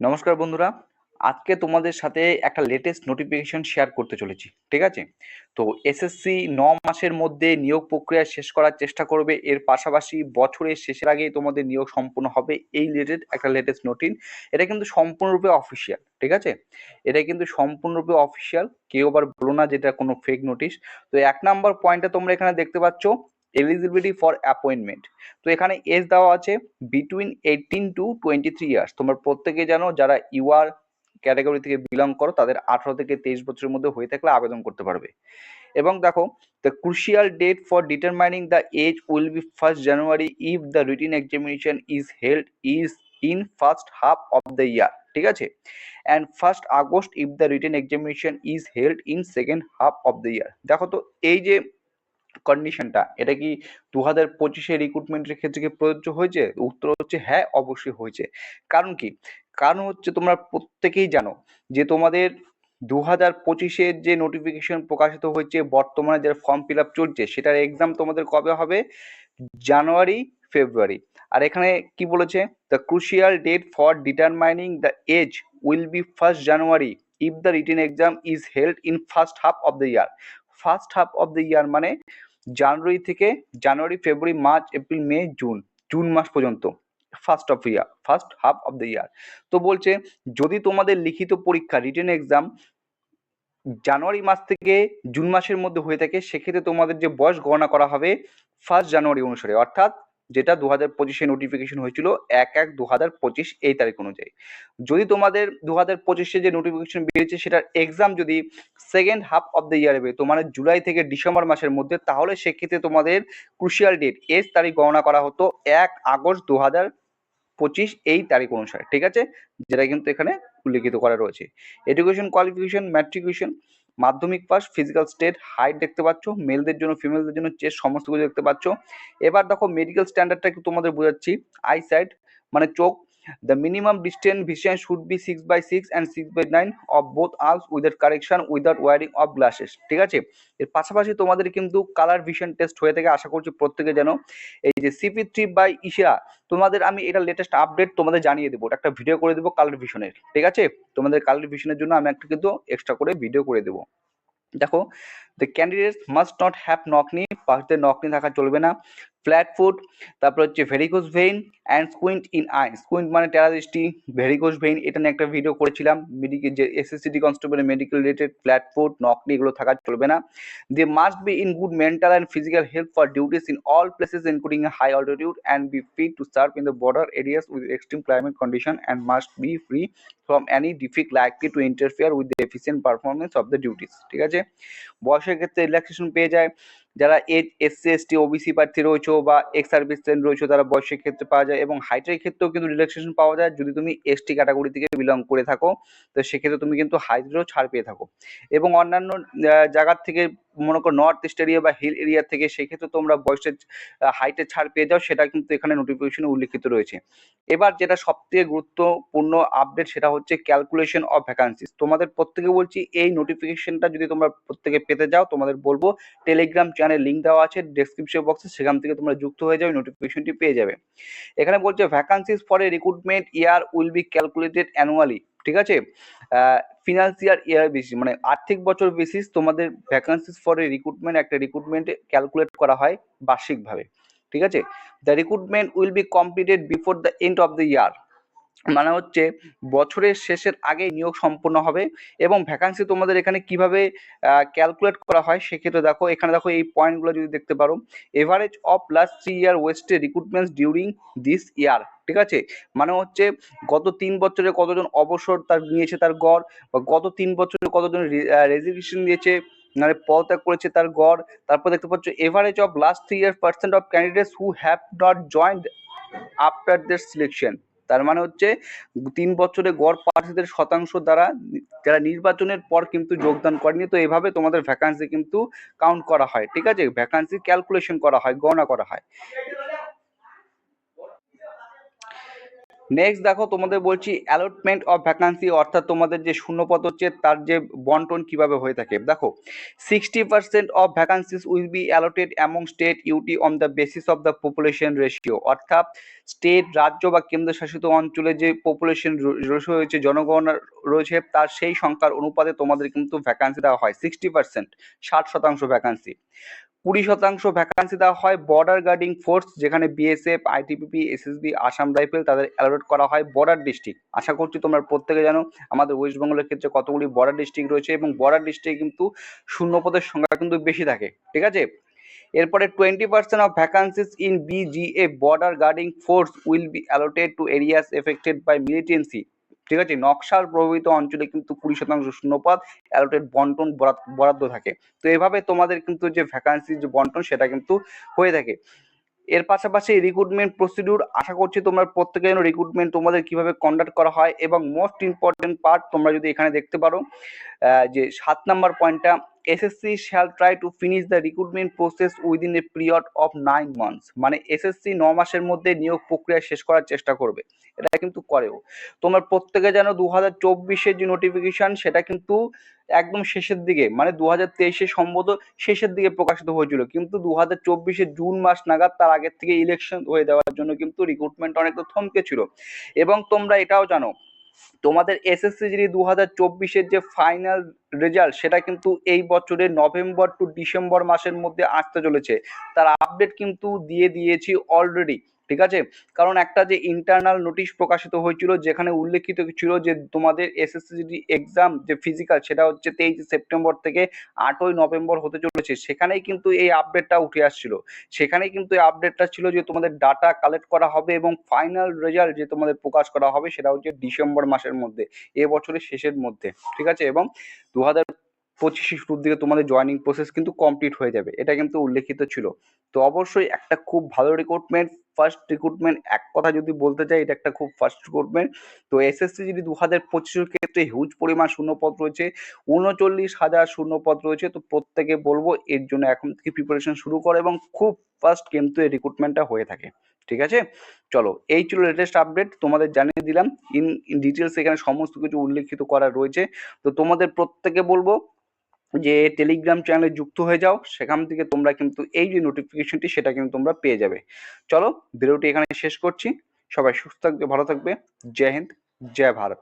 নমস্কার বন্ধুরা। আজকে তোমাদের সাথে একটা লেটেস্ট নোটিফিকেশন শেয়ার করতে চলেছি, ঠিক আছে? তো এসএসসি ন মাসের মধ্যে নিয়োগ প্রক্রিয়া শেষ করার চেষ্টা করবে। এর পাশাপাশি বছরের শেষের আগেই তোমাদের নিয়োগ সম্পূর্ণ হবে। এই রিলেটেড একটা লেটেস্ট নোটিন এটা কিন্তু সম্পূর্ণরূপে অফিসিয়াল ঠিক আছে? এটা কিন্তু সম্পূর্ণরূপে অফিসিয়াল কেউ আবার বলো না যেটা কোনো ফেক নোটিশ তো এক নাম্বার পয়েন্টটা তোমরা এখানে দেখতে পাচ্ছ এলিজিবিলিটি ফর অ্যাপয়েন্টমেন্ট তো এখানে এজ দেওয়া আছে between eighteen to twenty three years তোমরা প্রত্যেকে জানো যারা ইউআর ক্যাটাগরি থেকে বিলং করো, তাদের আঠারো থেকে তেইশ বছরের মধ্যে হয়ে থাকলে আবেদন করতে পারবে। এবং দেখো the crucial date for determining the age will be first January if the written examination is held is in first half of the year ঠিক আছে? And first August if the written examination is held in second half of the year দেখো তো, এই যে কন্ডিশনটা এটা কি দু হাজার পঁচিশে রিক্রুটমেন্টের ক্ষেত্রে কি প্রযোজ্য হয়েছে? উত্তর হচ্ছে হ্যাঁ অবশ্যই হয়েছে। কারণ কি? কারণ হচ্ছে তোমরা প্রত্যেকেই জানো যে তোমাদের দু হাজার পঁচিশের যে নোটিফিকেশন প্রকাশিত হয়েছে, বর্তমানে যারা ফর্ম ফিল আপ চলছে, সেটার এক্সাম তোমাদের কবে হবে? জানুয়ারি, ফেব্রুয়ারি। আর এখানে কি বলেছে? The crucial date for determining the age will be first January if the written exam is held in first half of the year first half of the year মানে জানুয়ারি থেকে January, February, March, April, May, June June মাস পর্যন্ত first of year first half of the year তো বলছে, যদি তোমাদের লিখিত পরীক্ষা written exam জানুয়ারি মাস থেকে জুন মাসের মধ্যে হয়ে থাকে, সেক্ষেত্রে তোমাদের যে বয়স গণনা করা হবে ফার্স্ট জানুয়ারি অনুসারে। অর্থাৎ যেটা দু হাজার পঁচিশে নোটিফিকেশন হয়েছিল, এক এক দু হাজার পঁচিশ এই তারিখ অনুযায়ী। যদি তোমাদের দু হাজার পঁচিশে যে নোটিফিকেশন বেরিয়েছে, সেটার এক্সাম যদি second half of the year বেরোতো মানে জুলাই থেকে ডিসেম্বর মাসের মধ্যে, তাহলে সেক্ষেত্রে তোমাদের ক্রুশিয়াল ডেট এস তারিখ গণনা করা হতো এক আগস্ট দু হাজার পঁচিশ এই তারিখ অনুসারে, ঠিক আছে? যেটা কিন্তু এখানে উল্লেখিত করা রয়েছে। এডুকেশন কোয়ালিফিকেশন ম্যাট্রিকুলেশন মাধ্যমিক পাস ফিজিক্যাল স্টেট হাইট দেখতে পাচ্ছ মেলদের জন্য ফিমেলদের জন্য চেস্ট সমস্ত কিছু দেখতে পাচ্ছ। এবার দেখো মেডিকেল স্ট্যান্ডার্ডটা একটু তোমাদের বোঝাচ্ছি আই সাইড মানে চোখ the minimum distance vision should be six by six and six by nine of both arms without correction without wearing of glasses ঠিক আছে? এর পাশাপাশি তোমাদের কিন্তু কালার ভিশন টেস্ট হয়ে থেকে। আশা করছি প্রত্যেকে যেন এই যে সিপি থ্রি বাই ইশিরা তোমাদের আমি এটা লেটেস্ট আপডেট তোমাদের জানিয়ে দেবো। একটা ভিডিও করে দেবো কালার ভিশনের ঠিক আছে? তোমাদের কালার ভিশনের জন্য আমি একটা কিন্তু এক্সট্রা করে ভিডিও করে দেবো। দেখো the candidates must not have knock knee পাশে নকনি থাকা চলবে না। ফ্ল্যাট ফুট তারপর হচ্ছে varicose vein and squint in eye squint মানে টেরাদৃষ্টি ভেরিকোজ ভেইন এটা নিয়ে একটা ভিডিও করেছিলাম মেডিকেল যে এসএসসিটি কনস্টেবলের medical related flat foot knock knee এগুলো থাকা চলবে না। They must be in good mental and physical health for duties in all places including high altitude and be fit to serve in the border areas with extreme climate condition and must be free from any defect likely to interfere with the efficient performance of the duties ঠিক আছে? বয়সের ক্ষেত্রে relaxation পেয়ে যায়। যারা age SC, ST, OBC প্রার্থী রয়েছে বা এক্স সার্ভিস রয়েছে, তারা বয়সের ক্ষেত্রে পাওয়া যায় এবং হাইটের ক্ষেত্রেও কিন্তু রিল্যাক্সেশন পাওয়া যায়। যদি তুমি এসটি ক্যাটাগরি থেকে বিলং করে থাকো, তো সেক্ষেত্রে তুমি কিন্তু হাইটেরও ছাড় পেয়ে থাকো। এবং অন্যান্য জায়গার থেকে মনে করো নর্থ ইস্ট এরিয়া বা হিল এরিয়া থেকে সেক্ষেত্রে তোমরা বয়সের হাইটের ছাড় পেয়ে যাও, সেটা কিন্তু এখানে নোটিফিকেশনে উল্লেখিত রয়েছে। এবার যেটা সবথেকে গুরুত্বপূর্ণ আপডেট সেটা হচ্ছে ক্যালকুলেশন অফ ভ্যাকান্সিস তোমাদের প্রত্যেকে বলছি, এই নোটিফিকেশনটা যদি তোমরা প্রত্যেকে পেতে যাও, তোমাদের বলব টেলিগ্রাম চ্যানেল লিঙ্ক দেওয়া আছে ডেসক্রিপশন বক্সে সেখান থেকে তোমরা যুক্ত হয়ে যাবে নোটিফিকেশনটি পেয়ে যাবে। এখানে বলছে vacancies for a recruitment year will be calculated annually ঠিক আছে? ফিনান্সিয়াল ইয়ার বেসিস মানে আর্থিক বছর বেসিস তোমাদের ভ্যাকান্সিস ফর এ রিক্রুটমেন্ট একটা রিক্রুটমেন্ট ক্যালকুলেট করা হয় বার্ষিকভাবে, ঠিক আছে? The recruitment will be completed before the end of the year মানে হচ্ছে বছরের শেষের আগে নিয়োগ সম্পন্ন হবে এবং ভ্যাকান্সি তোমাদের এখানে কীভাবে ক্যালকুলেট করা হয় সেক্ষেত্রে দেখো, এখানে দেখো এই পয়েন্টগুলো যদি দেখতে পারো average of last three year ওয়েস্টে recruitments during this year ঠিক আছে? মানে হচ্ছে গত তিন বছরে কতজন অবসর তার নিয়েছে তার গড়, বা গত তিন বছরে কতজন রেজিগনেশন দিয়েছে মানে পদত্যাগ করেছে তার গড়, তারপর দেখতে পাচ্ছ average of last three year percent of candidates who have not joined after their selection তার মানে হচ্ছে তিন বছরে গড় প্রার্থীদের শতাংশ দ্বারা যারা নির্বাচনের পর কিন্তু যোগদান করেনি, তো এভাবে তোমাদের ভ্যাকান্সি কিন্তু কাউন্ট করা হয়, ঠিক আছে? ভ্যাকান্সি ক্যালকুলেশন করা হয়, গণনা করা হয়। নেক্সট দেখো, তোমাদের বলছি অ্যালটমেন্ট অফ ভ্যাকান্সি অর্থাৎ তোমাদের যে শূন্যপদ হচ্ছে, তার যে বন্টন কীভাবে হয়ে থাকে। দেখো sixty percent of vacancies will be allotted among state UT on the basis of the population ratio অর্থাৎ স্টেট রাজ্য বা কেন্দ্রশাসিত অঞ্চলে যে পপুলেশন রেশিও রয়েছে জনগণনা রয়েছে, তার সেই সংখ্যার অনুপাতে তোমাদের কিন্তু ভ্যাকান্সি দেওয়া হয় সিক্সটি পার্সেন্ট ষাট শতাংশ ভ্যাকান্সি কুড়ি শতাংশ ভ্যাকান্সি দেওয়া হয় বর্ডার গার্ডিং ফোর্স যেখানে BSF ITBP SSB Assam rifle তাদের অ্যালোট করা হয় বর্ডার ডিস্ট্রিক্ট আশা করছি তোমরা প্রত্যেকে জানো, আমাদের ওয়েস্ট বেঙ্গলের ক্ষেত্রে কতগুলি বর্ডার ডিস্ট্রিক্ট রয়েছে এবং বর্ডার ডিস্ট্রিক্ট কিন্তু শূন্যপদের সংখ্যা কিন্তু বেশি থাকে, ঠিক আছে? এরপরে twenty percent of vacancies in BGF border guarding force will be allotted to areas affected by militancy ঠিক আছে? নকশার প্রভাবিত অঞ্চলে কিন্তু কুড়ি শতাংশ শূন্যপদ অ্যালোটেড বন্টন বরাদ- বরাদ্দ থাকে। তো এভাবে তোমাদের কিন্তু যে ভ্যাকান্সির যে বন্টন, সেটা কিন্তু হয়ে থাকে। এর পাশাপাশি রিক্রুটমেন্ট প্রসিডিউর আশা করছি তোমরা প্রত্যেকে যেন রিক্রুটমেন্ট তোমাদের কীভাবে কন্ডাক্ট করা হয় এবং মোস্ট ইম্পর্টেন্ট পার্ট তোমরা যদি এখানে দেখতে পারো যে সাত নাম্বার পয়েন্টটা SSC shall try to finish the recruitment process within a period of nine months মানে এসএসসি ন মাসের মধ্যে নিয়োগ প্রক্রিয়া শেষ করার চেষ্টা করবে। এটা কিন্তু করেও। তোমরা প্রত্যেকে জানো দু হাজার চব্বিশের যে নোটিফিকেশন সেটা কিন্তু একদম শেষের দিকে মানে দু হাজার তেইশে সম্ভবত শেষের দিকে প্রকাশিত হয়েছিল। কিন্তু দু হাজার চব্বিশে জুন মাস নাগাদ তার আগের থেকে ইলেকশন হয়ে দেওয়ার জন্য কিন্তু রিক্রুটমেন্ট অনেকটা থমকে ছিল। এবং তোমরা এটাও জানো তোমাদের এসএসসি জিডি দু হাজার চব্বিশের যে ফাইনাল রেজাল্ট সেটা কিন্তু এই বছরের নভেম্বর টু ডিসেম্বর মাসের মধ্যে আসতে চলেছে। তার আপডেট কিন্তু দিয়ে দিয়েছি অলরেডি ঠিক আছে? কারণ একটা যে ইন্টারনাল নোটিশ প্রকাশিত হয়েছিল, যেখানে উল্লেখিত ছিল যে তোমাদের এসএসসি এক্সাম যে ফিজিক্যাল সেটা হচ্ছে তেইশে সেপ্টেম্বর থেকে আটই নভেম্বর হতে চলেছে। সেখানেই কিন্তু এই আপডেটটা উঠে আসছিল। সেখানেই কিন্তু এই আপডেটটা ছিল যে তোমাদের ডাটা কালেক্ট করা হবে এবং ফাইনাল রেজাল্ট যে তোমাদের প্রকাশ করা হবে, সেটা হচ্ছে ডিসেম্বর মাসের মধ্যে, এ বছরের শেষের মধ্যে। ঠিক আছে? এবং দু হাজার পঁচিশে শুরুর দিকে তোমাদের জয়েনিং প্রসেস কিন্তু কমপ্লিট হয়ে যাবে। এটা কিন্তু উল্লেখিত ছিল। তো অবশ্যই একটা খুব ভালো রিক্রুটমেন্ট ফার্স্ট রিক্রুটমেন্ট এক কথা যদি বলতে চাই, এটা একটা খুব ফার্স্ট রিক্রুটমেন্ট তো এসএসসি যদি দু হাজার পঁচিশের ক্ষেত্রে হিউজ পরিমাণ শূন্যপদ রয়েছে, উনচল্লিশ হাজার শূন্যপদ রয়েছে, তো প্রত্যেকে বলব এর জন্য এখন থেকে প্রিপারেশন শুরু করো এবং খুব ফার্স্ট কিন্তু এই রিক্রুটমেন্টটা হয়ে থাকে। ঠিক আছে? চলো, এই ছিল লেটেস্ট আপডেট তোমাদের জানিয়ে দিলাম। ইন ডিটেলস এখানে সমস্ত কিছু উল্লেখিত করা রয়েছে। তো তোমাদের প্রত্যেকে বলব যে টেলিগ্রাম চ্যানেলে যুক্ত হয়ে যাও, সেখান থেকে তোমরা কিন্তু এই যে নোটিফিকেশনটি সেটা কিন্তু তোমরা পেয়ে যাবে। চলো ভিডিওটি এখানে শেষ করছি। সবাই সুস্থ থাকবে, ভালো থাকবে। জয় হিন্দ, জয় ভারত।